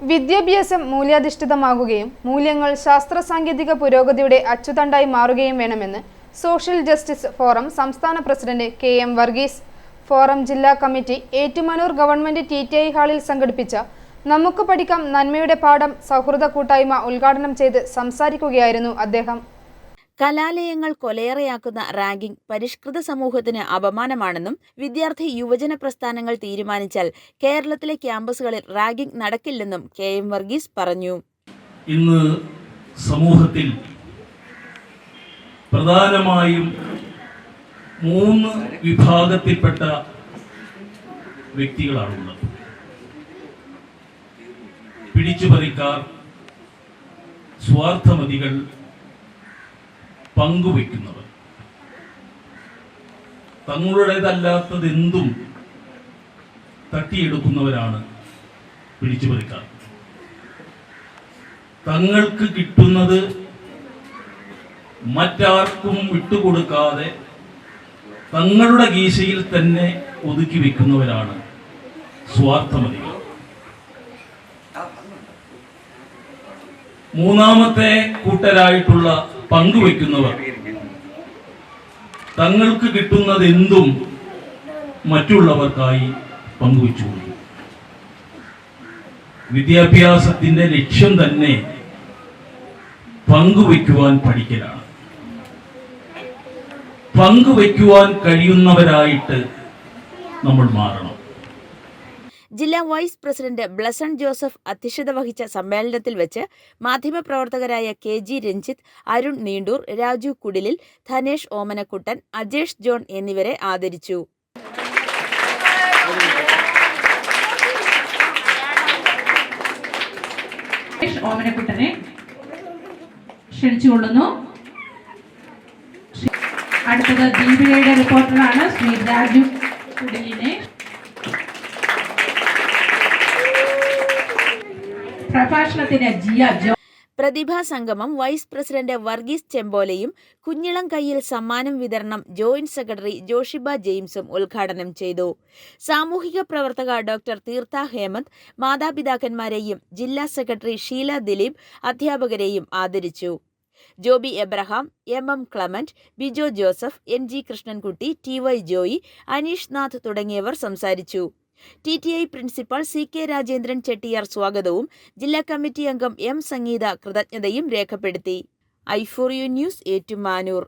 വിദ്യാഭ്യാസം മൂല്യാധിഷ്ഠിതമാകുകയും മൂല്യങ്ങൾ ശാസ്ത്ര സാങ്കേതിക പുരോഗതിയുടെ അച്ചുതണ്ടായി മാറുകയും വേണമെന്ന് സോഷ്യൽ ജസ്റ്റിസ് ഫോറം സംസ്ഥാന president K M Varghese. Forum ജില്ലാ committee Ettumanoor government T T I ഹാളിൽ സംഘടിപ്പിച്ച നമുക്ക് പഠിക്കാം നന്മയുടെ പാഠം സൗഹൃദ കൂട്ടായ്മ ഉദ്ഘാടനം ചെയ്ത് സംസാരിക്കുകയായിരുന്നു അദ്ദേഹം. കലാലയങ്ങൾ കൊലയേറെയാക്കുന്ന റാങ്കിംഗ് പരിഷ്കൃത സമൂഹത്തിന് അപമാനമാണെന്നും വിദ്യാർത്ഥി യുവജന പ്രസ്ഥാനങ്ങൾ തീരുമാനിച്ചാൽ കേരളത്തിലെ ക്യാമ്പസുകളിൽ റാങ്കിംഗ് നടക്കില്ലെന്നും കെ എം വർഗീസ് പറഞ്ഞു. ഇന്ന് സമൂഹത്തിൽ പ്രധാനമായും മൂന്ന് വിഭാഗത്തിൽപ്പെട്ട വ്യക്തികളാണുള്ളത്. പിടിച്ചുപറിക്കാർ സ്വാർത്ഥമതികൾ പങ്കുവയ്ക്കുന്നവർ തങ്ങളുടേതല്ലാത്തതെന്തും തട്ടിയെടുക്കുന്നവരാണ് പിടിച്ചുപറിക്കാർ തങ്ങൾക്ക് കിട്ടുന്നത് മറ്റാർക്കും വിട്ടുകൊടുക്കാതെ തങ്ങളുടെ ഗീശയിൽ തന്നെ ഒതുക്കി വെക്കുന്നവരാണ് സ്വാർത്ഥമതികൾ. മൂന്നാമത്തെ കൂട്ടരായിട്ടുള്ള പങ്കുവെക്കുന്നവർ തങ്ങൾക്ക് കിട്ടുന്നത് എന്തും മറ്റുള്ളവർക്കായി പങ്കുവെച്ചു വിദ്യാഭ്യാസത്തിന്റെ ലക്ഷ്യം തന്നെ പങ്കുവയ്ക്കുവാൻ പഠിക്കലാണ്. പങ്കുവയ്ക്കുവാൻ കഴിയുന്നവരായിട്ട് നമ്മൾ മാറണം. ജില്ലാ വൈസ് പ്രസിഡന്റ് ബ്ലസൺ ജോസഫ് അധ്യക്ഷത വഹിച്ച സമ്മേളനത്തിൽ വെച്ച് മാധ്യമപ്രവർത്തകരായ K G Ranjith Arun Neendoor Raju Kudilil Dhanesh Omanakuttan Ajesh John എന്നിവരെ ആദരിച്ചു. ഓമനക്കുട്ടനെ ക്ഷണിച്ചുകൊള്ളുന്നു. അടുത്തത് ദീപികയുടെ റിപ്പോർട്ടറാണ് ശ്രീ രാജു കുടിലിനെ ജിയ ജോ പ്രതിഭാ സംഗമം വൈസ് പ്രസിഡന്റ് വർഗീസ് ചെമ്പോലയും കുഞ്ഞിളം കയ്യിൽ സമ്മാനം വിതരണം ജോയിന്റ് സെക്രട്ടറി ജോഷിബ ജെയിംസും ഉദ്ഘാടനം ചെയ്തു. സാമൂഹിക പ്രവർത്തക ഡോക്ടർ തീർത്ഥ ഹേമന്ത് മാതാപിതാക്കന്മാരെയും ജില്ലാ സെക്രട്ടറി ഷീല ദിലീപ് അധ്യാപകരെയും ആദരിച്ചു. Joby Abraham M M Clement Bijo Joseph N G Krishnankutty T Y Joy Aneesh Nath തുടങ്ങിയവർ സംസാരിച്ചു. T T I principal C K Rajendran Chettiar സ്വാഗതവും ജില്ലാ കമ്മിറ്റി അംഗം എം സംഗീത കൃതജ്ഞതയും രേഖപ്പെടുത്തി. I four U news Ettumanoor.